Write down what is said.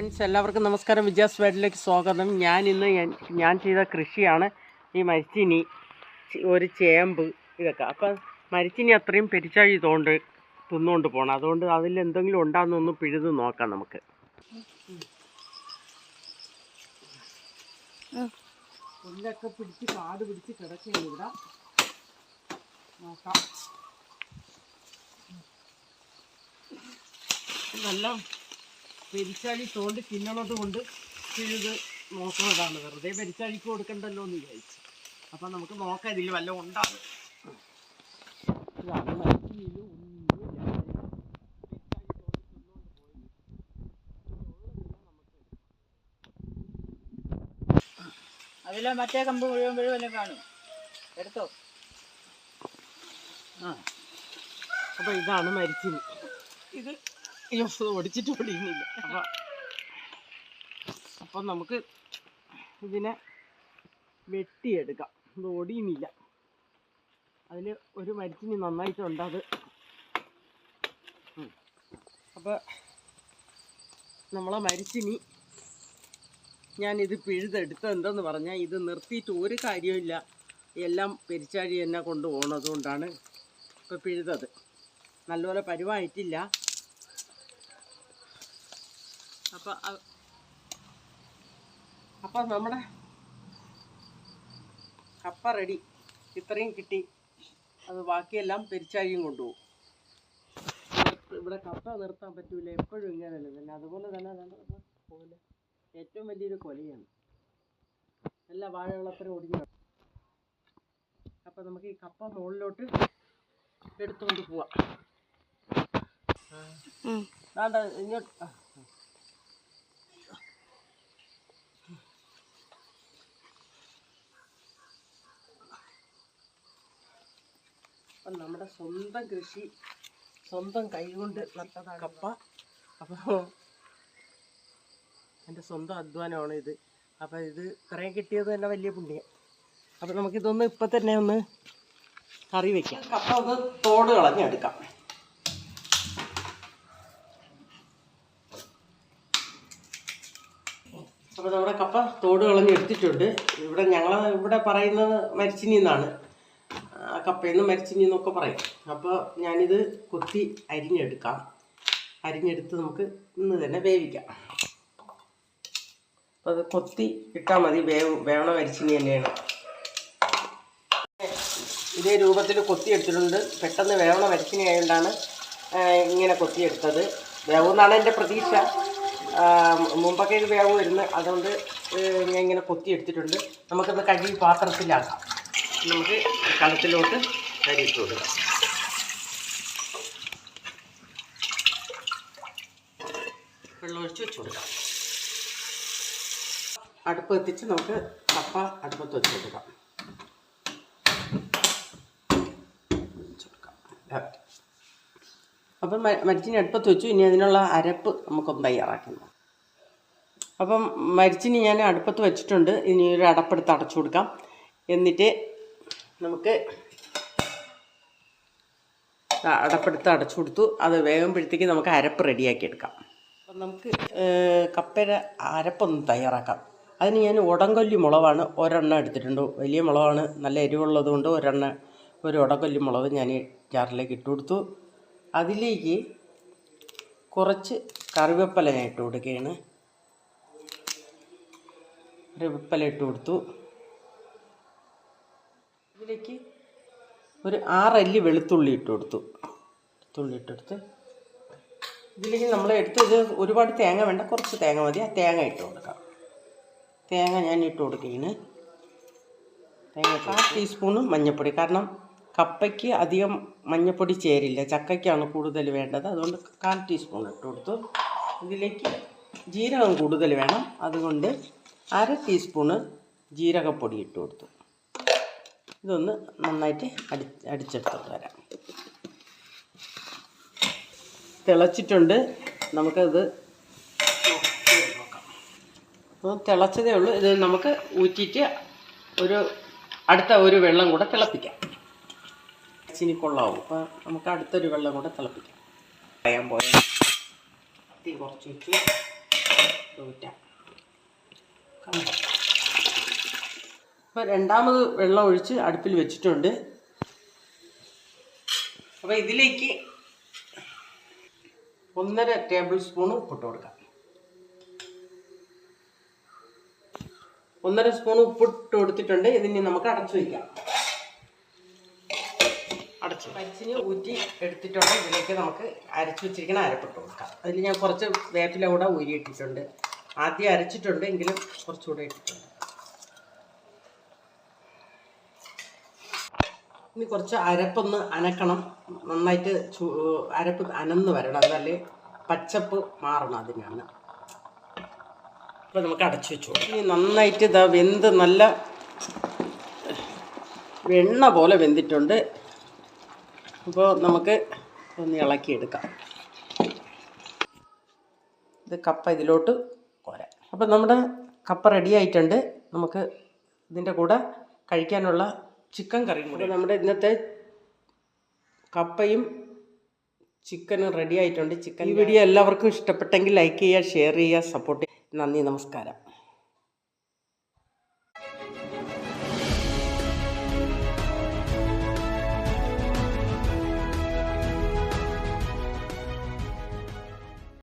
Friends എല്ലാവർക്കും നമസ്കാരം. വിജയാസ് വേഡിലേക്ക് സ്വാഗതം. ഞാൻ ഇന്ന് ഞാൻ- ചെയ്ത കൃഷിയാണ് ഈ മരിച്ചിനി ഒരു ചേമ്പ് ഇതൊക്കെ. അപ്പം മരിച്ചിനി അത്രയും പെരിച്ചാഴി തോണ്ട് തിന്നുകൊണ്ട് പോകണം അതുകൊണ്ട് അതിൽ എന്തെങ്കിലും ഉണ്ടാകുന്നൊന്ന് പിഴുത് നോക്കാം നമുക്ക്. പുല്ലൊക്കെ പിടിച്ച് കാട് പിടിച്ച് ഇവിടെ. നോക്കാം. നല്ല പെരിച്ചാഴി തോണ്ടി തിന്നണത് കൊണ്ട് പിഴുത് നോക്കുന്നതാണ് വെറുതെ പെരിച്ചാഴിക്ക് കൊടുക്കണ്ടല്ലോ എന്ന് വിചാരിച്ചു. അപ്പം നമുക്ക് നോക്കാം ഇതിൽ വല്ല ഉണ്ടാകും. അതിലെ മറ്റേ കമ്പ് മുഴുവൻ മുഴുവനും കാണും. എടുത്തോ? ആ. അപ്പൊ ഇതാണ് മരിച്ചിന് ഇത് ഒടിച്ചിട്ട് ഒടിയുന്നില്ല അപ്പം അപ്പം നമുക്ക് ഇതിനെ വെട്ടിയെടുക്കാം. ഇത് ഒടിയുന്നില്ല അതിൽ ഒരു മരിച്ചിനി നന്നായിട്ടുണ്ട് അത്. അപ്പോൾ നമ്മളെ മരിച്ചിനി ഞാനിത് പിഴുതെടുത്തത് എന്തെന്ന് പറഞ്ഞാൽ ഇത് നിർത്തിയിട്ട് ഒരു കാര്യമില്ല എല്ലാം പെരിച്ചാഴി എന്നെ കൊണ്ട് ഇപ്പോൾ പിഴുതത്. നല്ലപോലെ പരുവായിട്ടില്ല. അപ്പം അപ്പം നമ്മുടെ കപ്പ റെഡി ഇത്രയും കിട്ടി. അത് ബാക്കിയെല്ലാം പെരിച്ചാഴിയും കൊണ്ടുപോകും. ഇവിടെ കപ്പ നിർത്താൻ പറ്റൂല. എപ്പോഴും ഇങ്ങനെയല്ലേ തന്നെ അതുപോലെ തന്നെ പോലെ ഏറ്റവും വലിയൊരു കൊലയാണ്. എല്ലാ വാഴവെള്ളത്തിനും ഒടിഞ്ഞു അപ്പം നമുക്ക് ഈ കപ്പ മുകളിലോട്ട് എടുത്തുകൊണ്ട് പോവാം. ഇങ്ങോട്ട്. അപ്പം നമ്മുടെ സ്വന്തം കൃഷി സ്വന്തം കൈകൊണ്ട് നട്ടതാണ് കപ്പ. അപ്പോൾ എന്റെ സ്വന്തം അധ്വാനമാണ് ഇത്. അപ്പോൾ ഇത് ഇത്രയും കിട്ടിയത് തന്നെ വലിയ പുണ്യം. അപ്പോൾ നമുക്കിതൊന്ന് ഇപ്പം തന്നെ ഒന്ന് കറി വെക്കാം. കപ്പ ഒന്ന് തോട് കളഞ്ഞെടുക്കാം. അപ്പോൾ നമ്മുടെ കപ്പ തോട് കളഞ്ഞെടുത്തിട്ടുണ്ട്. ഇവിടെ ഞങ്ങൾ ഇവിടെ പറയുന്നത് മരിച്ചിനി എന്നാണ് കപ്പയെന്ന് മരിച്ചിനി എന്നൊക്കെ പറയും. അപ്പോൾ ഞാനിത് കൊത്തി അരിഞ്ഞെടുക്കാം. അരിഞ്ഞെടുത്ത് നമുക്ക് ഇന്ന് തന്നെ വേവിക്കാം. അപ്പോൾ അത് കൊത്തി ഇട്ടാൽ മതി. വേവ് വേവണ മരിച്ചിനി തന്നെയാണ്. ഇതേ രൂപത്തിൽ കൊത്തിയെടുത്തിട്ടുണ്ട്. പെട്ടെന്ന് വേവണ മരിച്ചിനി ആയതുകൊണ്ടാണ് ഇങ്ങനെ കൊത്തിയെടുത്തത്. വേവെന്നാണ് എന്റെ പ്രതീക്ഷ. മുമ്പൊക്കെ ഇത് വേവ് വരുന്നത്. അതുകൊണ്ട് ഞാൻ ഇങ്ങനെ കൊത്തിയെടുത്തിട്ടുണ്ട്. നമുക്കത് കഴുകി പാത്രത്തിലാക്കാം. നമുക്ക് കളത്തിലോട്ട് കരിയിട്ട് കൊടുക്കാം. വെള്ളമൊഴിച്ച് വെച്ച് കൊടുക്കാം. അടുപ്പ് എത്തിച്ച് നമുക്ക് കപ്പ അടുപ്പത്ത് വെച്ച് കൊടുക്കാം. അപ്പം മരിച്ചിനി അടുപ്പത്ത് വെച്ചു. ഇനി അതിനുള്ള അരപ്പ് നമുക്കൊന്ന് തയ്യാറാക്കണം അപ്പം മരിച്ചിനി ഞാൻ അടുപ്പത്ത് വെച്ചിട്ടുണ്ട്. ഇനി ഒരു അടപ്പെടുത്ത് അടച്ചു കൊടുക്കാം. എന്നിട്ട് നമുക്ക് അടപ്പെടുത്ത് അടച്ചു കൊടുത്തു. അത് വേകുമ്പോഴത്തേക്ക് നമുക്ക് അരപ്പ് റെഡിയാക്കി എടുക്കാം. അപ്പം നമുക്ക് കപ്പയുടെ അരപ്പൊന്ന് തയ്യാറാക്കാം. അതിന് ഞാൻ ഉടങ്കൊല്ലി മുളവാണ് ഒരെണ്ണം എടുത്തിട്ടുണ്ട്. വലിയ മുളവാണ് നല്ല എരിവുള്ളത് കൊണ്ട് ഒരെണ്ണം ഒരു ഉടങ്കൊല്ലി മുളക് ഞാൻ ജാറിലേക്ക് ഇട്ട് കൊടുത്തു. അതിലേക്ക് കുറച്ച് കറിവേപ്പില ഞാൻ ഇട്ട് കൊടുക്കുകയാണ്. കറിവേപ്പില ഇട്ട് കൊടുത്തു. ഇതിലേക്ക് ഒരു ആറല്ലി വെളുത്തുള്ളി ഇട്ട് കൊടുത്തു. വെളുത്തുള്ളി ഇട്ടെടുത്ത് ഇതിലേക്ക് നമ്മൾ എടുത്ത് ഇത് ഒരുപാട് തേങ്ങ വേണ്ട കുറച്ച് തേങ്ങ മതി. ആ തേങ്ങ ഇട്ട് കൊടുക്കാം. തേങ്ങ ഞാൻ ഇട്ട് കൊടുക്കുകയാണ് തേങ്ങ കാൽ ടീസ്പൂണ് മഞ്ഞൾപ്പൊടി കാരണം കപ്പയ്ക്ക് അധികം മഞ്ഞൾപ്പൊടി ചേരില്ല. ചക്കയ്ക്കാണ് കൂടുതൽ വേണ്ടത്. അതുകൊണ്ട് കാൽ ടീസ്പൂൺ ഇട്ട് കൊടുത്തു. ഇതിലേക്ക് ജീരകം കൂടുതൽ വേണം. അതുകൊണ്ട് അര ടീസ്പൂണ് ജീരകപ്പൊടി ഇട്ട് കൊടുത്തു. ഇതൊന്ന് നന്നായിട്ട് അടി അടിച്ചെടുത്തോട്ട് വരാം. തിളച്ചിട്ടുണ്ട്. നമുക്കത് തിളച്ചതേ ഉള്ളൂ. ഇത് നമുക്ക് ഊറ്റിയിട്ട് ഒരു അടുത്ത ഒരു വെള്ളം കൂടെ തിളപ്പിക്കാം. ചിനി കൊള്ളാവും. അപ്പോൾ നമുക്ക് അടുത്തൊരു വെള്ളം കൂടെ തിളപ്പിക്കാം. പറയാൻ പോയ തീ കുറച്ച് വെച്ച് ഊറ്റാം. അപ്പോൾ രണ്ടാമത് വെള്ളം ഒഴിച്ച് അടുപ്പിൽ വെച്ചിട്ടുണ്ട്. അപ്പോൾ ഇതിലേക്ക് ഒന്നര ടേബിൾ സ്പൂൺ ഉപ്പിട്ട് കൊടുക്കാം. ഒന്നര സ്പൂൺ ഉപ്പിട്ട് കൊടുത്തിട്ടുണ്ട്. ഇതിന് നമുക്ക് അടച്ചു വയ്ക്കാം അടച്ചു. പരിച്ചിന് ഊറ്റി എടുത്തിട്ടുണ്ട്. ഇതിലേക്ക് നമുക്ക് അരച്ചു വെച്ചിരിക്കുന്ന അരപ്പിട്ട് കൊടുക്കാം. അതിൽ ഞാൻ കുറച്ച് വേപ്പില കൂടെ ഊരി ഇട്ടിട്ടുണ്ട്. ആദ്യം അരച്ചിട്ടുണ്ട്. എങ്കിലും കുറച്ചുകൂടെ ഇട്ടിട്ടുണ്ട്. ഇനി കുറച്ച് അരപ്പൊന്ന് അനക്കണം. നന്നായിട്ട് അരപ്പ് അനന്ന് വരണം. അതല്ലേ പച്ചപ്പ് മാറണം അതിനാണ്. അപ്പോൾ നമുക്ക് അടച്ചു വെച്ചു ഇനി നന്നായിട്ട് ഇതാ വെന്ത് നല്ല വെണ്ണ പോലെ വെന്തിട്ടുണ്ട്. അപ്പോൾ നമുക്ക് ഒന്ന് ഇളക്കിയെടുക്കാം. ഇത് കപ്പ ഇതിലോട്ട് കോരാം. അപ്പം നമ്മുടെ കപ്പ റെഡി ആയിട്ടുണ്ട്. നമുക്ക് ഇതിന്റെ കൂടെ കഴിക്കാനുള്ള ചിക്കൻ കറിയും കൂടി. നമ്മുടെ ഇന്നത്തെ കപ്പയും ചിക്കനും റെഡി ആയിട്ടുണ്ട്. ചിക്കൻ ഈ വീഡിയോ എല്ലാവർക്കും ഇഷ്ടപ്പെട്ടെങ്കിൽ ലൈക്ക് ചെയ്യുക ഷെയർ ചെയ്യുക സപ്പോർട്ട് ചെയ്യുക. നന്ദി നമസ്കാരം.